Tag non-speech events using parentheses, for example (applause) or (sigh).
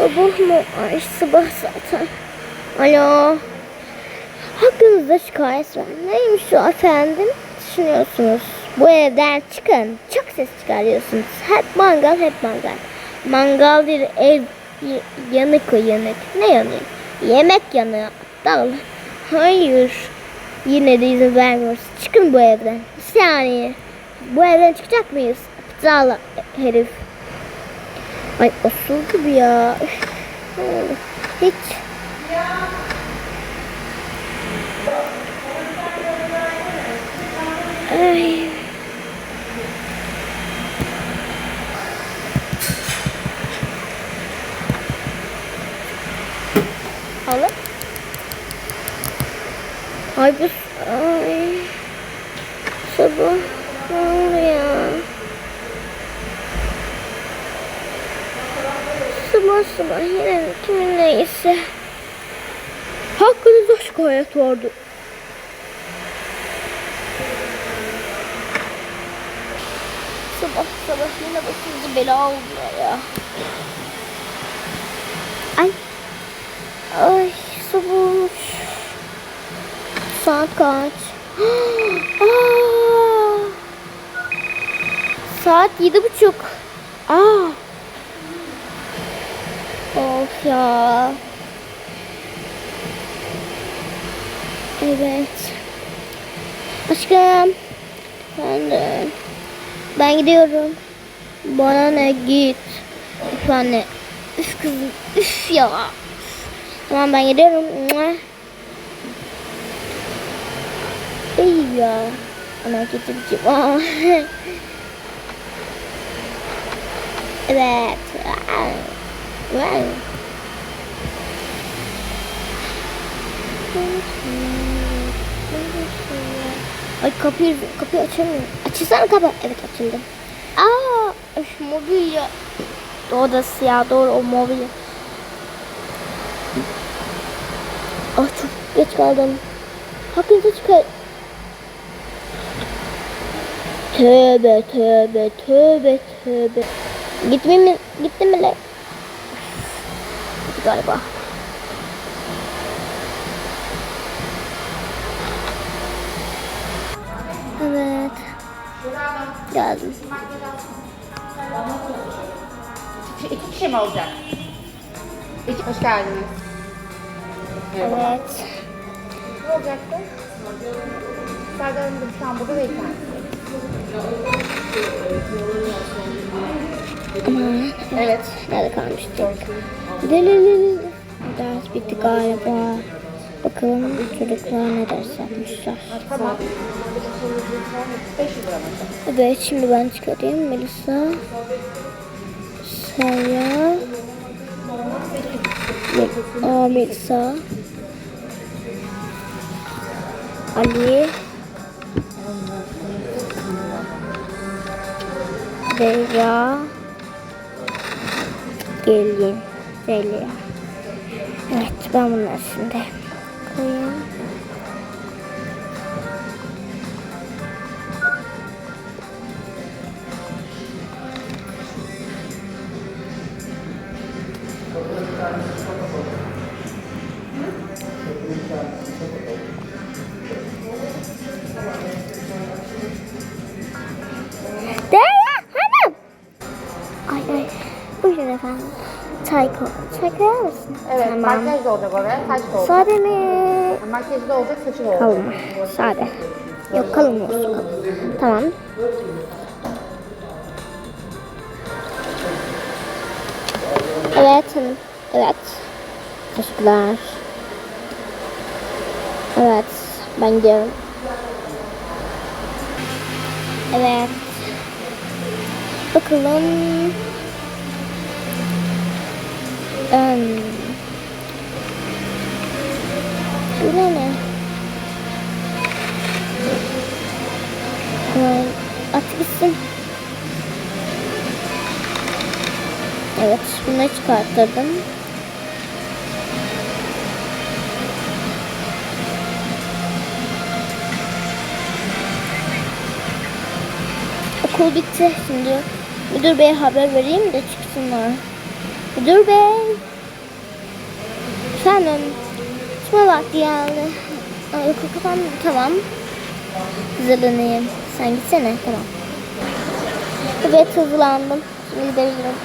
Sabah mı? Ay sabah zaten. Alo. Hakkınızda şikayet var. Neymiş o efendim? Düşünüyorsunuz. Bu evden çıkın. Çok ses çıkarıyorsunuz. Hep mangal hep mangal. Mangal değil ev yanık o yanık. Ne yanıyor? Yemek yanıyor. Aptal. Hayır. Yine de izin vermiyoruz. Çıkın bu evden. Bir saniye. Bu evden çıkacak mıyız? Aptal herif. Ay osul gibi ya. Hiç. Ay. Halı. Ay bu ay. Sabah ne oluyor? Yine kimin neyse. Hakkınızda şikayet vardı. Sabah sabah yine başımıza bela oldular ya. Ay. Ay sabah. Saat kaç? (gasps) Aa! Saat yedi buçuk. Aa. Ya. Evet. Aşkım. Ben de. Ben gidiyorum. Bana ne git. Üf anne. Üf kızım. Üf ya. Tamam ben gidiyorum. İyi ya. Ana getireceğim. (laughs) Evet. Wow. Ay kapıyı kapıyı açamıyorum. Açılsana kapı. Evet açıldı. Aa, öf, mobilya. O da siyah doğru o mobilya. Ah çok geç kaldım. Hakkınızda çıkar. Tövbe tövbe tövbe tövbe. Gitmi mi? Gitti mi lan? Galiba. Evet. Geldim. İki, iki kişi mi olacak? İki, hoş geldiniz. Evet. Ne olacaktı? Serdar Hanım da değil kendisi. Aman. Evet. Nerede kalmıştık? Delilili. Ders bitti galiba. Bakalım çocuklar ne ders yapmışlar. Tamam. 500 lira mı? Evet şimdi ben çıkarayım. Melisa. Mel- Aa, Melisa. Ali. Zehra. Gelin. Zeliha. Evet ben bunları şimdi 嗯啊。Çay koy. Çay koyar mısın? Evet, Tamam. makyaj da olacak oraya, saç da olacak. Sade mi? Makyaj da olacak, saçı da olacak. Kalın? Sade. Yok kalın olsun. Kalın. Tamam. Evet hanım. Evet. Teşekkürler. Evet. Ben gidiyorum. Evet. Bakalım. Um, bu ne? Ay, At gitsin. Evet, bunu çıkarttırdım. Okul bitti şimdi. Müdür beye haber vereyim de çıksınlar. Müdür bey. Efendim. Tutma vakti geldi. Ay yok kafam tamam. Hazırlanayım. Sen gitsene tamam. Evet hazırlandım. Şimdi gidebilirim.